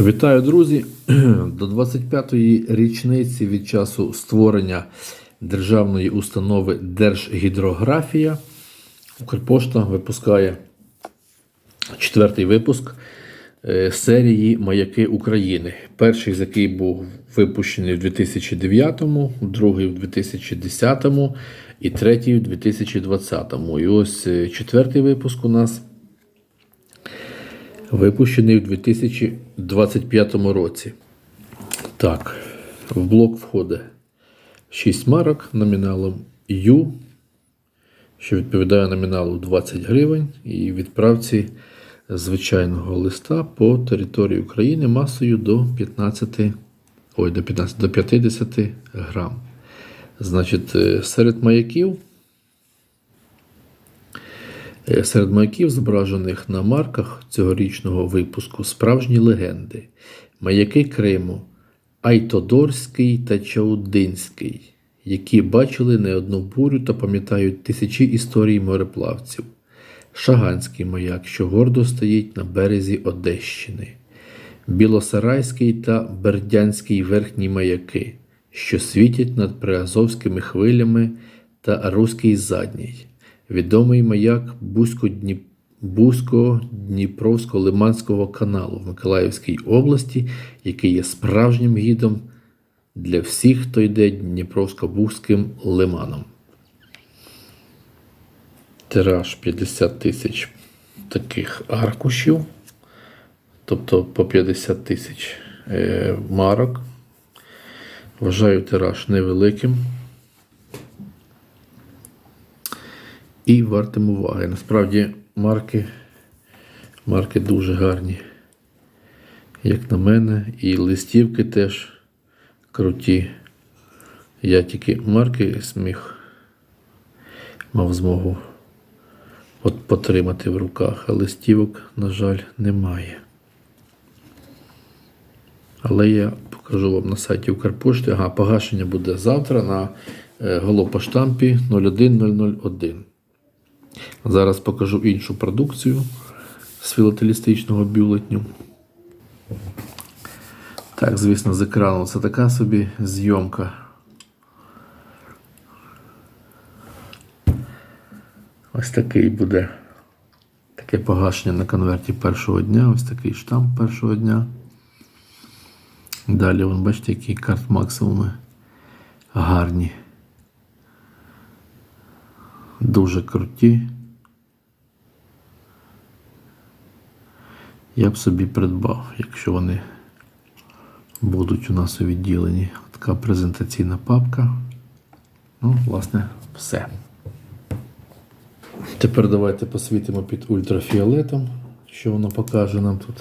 Вітаю, друзі! До 25-ї річниці від часу створення державної установи Держгідрографія Укрпошта випускає четвертий випуск е, серії Маяки України. Перший з який був випущений в 2009-му, другий в 2010-му і третій в 2020-му. І ось е, четвертий випуск у нас випущений у 2025 році. Так, в блок входить 6 марок номіналом Ю, що відповідає номіналу 20 гривень, і відправці звичайного листа по території України масою до 15, ой, до 15, до 50 грам. Значить, е, серед маяків Серед маяків, зображених на марках цьогорічного випуску, справжні легенди: маяки Криму, Айтодорський та Чаудинський, які бачили не одну бурю та пам'ятають тисячі історій мореплавців, Шаганський маяк, що гордо стоїть на березі Одещини, Білосарайський та Бердянський верхні маяки, що світять над приазовськими хвилями та Руський задній відомий маяк Бузько-Дніп- Бузько-Дніпровсько-Лиманського каналу в Миколаївській області, який є справжнім гідом для всіх, хто йде Дніпровсько-Бузьким лиманом. Тираж 50 тисяч таких аркушів, тобто по 50 тисяч е, марок. Вважаю тираж невеликим. І вартим уваги. Насправді марки, марки дуже гарні, як на мене, і листівки теж круті. Я тільки марки зміг, мав змогу от потримати в руках, а листівок, на жаль, немає. Але я покажу вам на сайті Укрпошти. Ага, погашення буде завтра на е, голопоштампі 01001. Зараз покажу іншу продукцію з філателістичного бюлетню. Так, звісно, з екрану це така собі зйомка. Ось такий буде таке погашення на конверті першого дня, ось такий штамп першого дня. Далі, вон, бачите, які карт максимуми гарні. Дуже круті. Я б собі придбав, якщо вони будуть у нас у відділенні. Така презентаційна папка. Ну, власне, все. Тепер давайте посвітимо під ультрафіолетом, що воно покаже нам тут.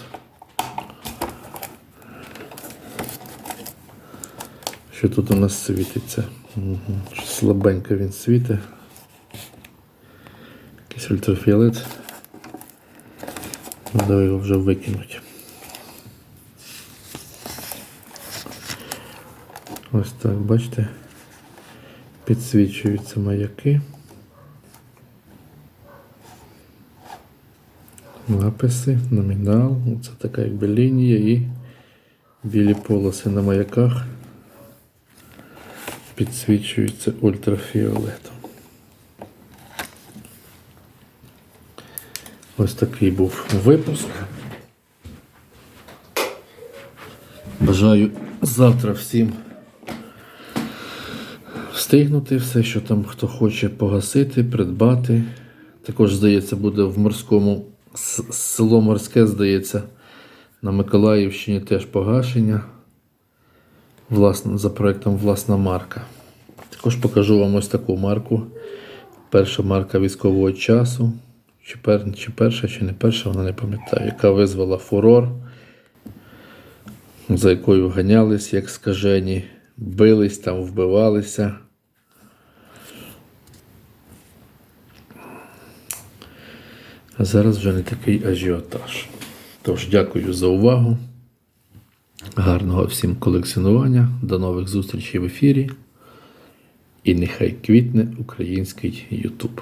Що тут у нас світиться? Угу. Слабенько він світить. Якийсь ультрафіолет. Треба його вже викинути. Ось так, бачите, підсвічуються маяки. Написи, номінал, це така якби лінія і білі полоси на маяках підсвічуються ультрафіолетом. Ось такий був випуск. Бажаю завтра всім встигнути все, що там хто хоче погасити, придбати. Також, здається, буде в морському село Морське, здається, на Миколаївщині теж погашення. Власне, за проектом власна марка. Також покажу вам ось таку марку. Перша марка військового часу. Чи, пер, чи перша, чи не перша, вона не пам'ятаю, яка визвала фурор, за якою ганялись, як скажені, бились там, вбивалися. А зараз вже не такий ажіотаж. Тож, дякую за увагу. Гарного всім колекціонування. До нових зустрічей в ефірі. І нехай квітне український Ютуб.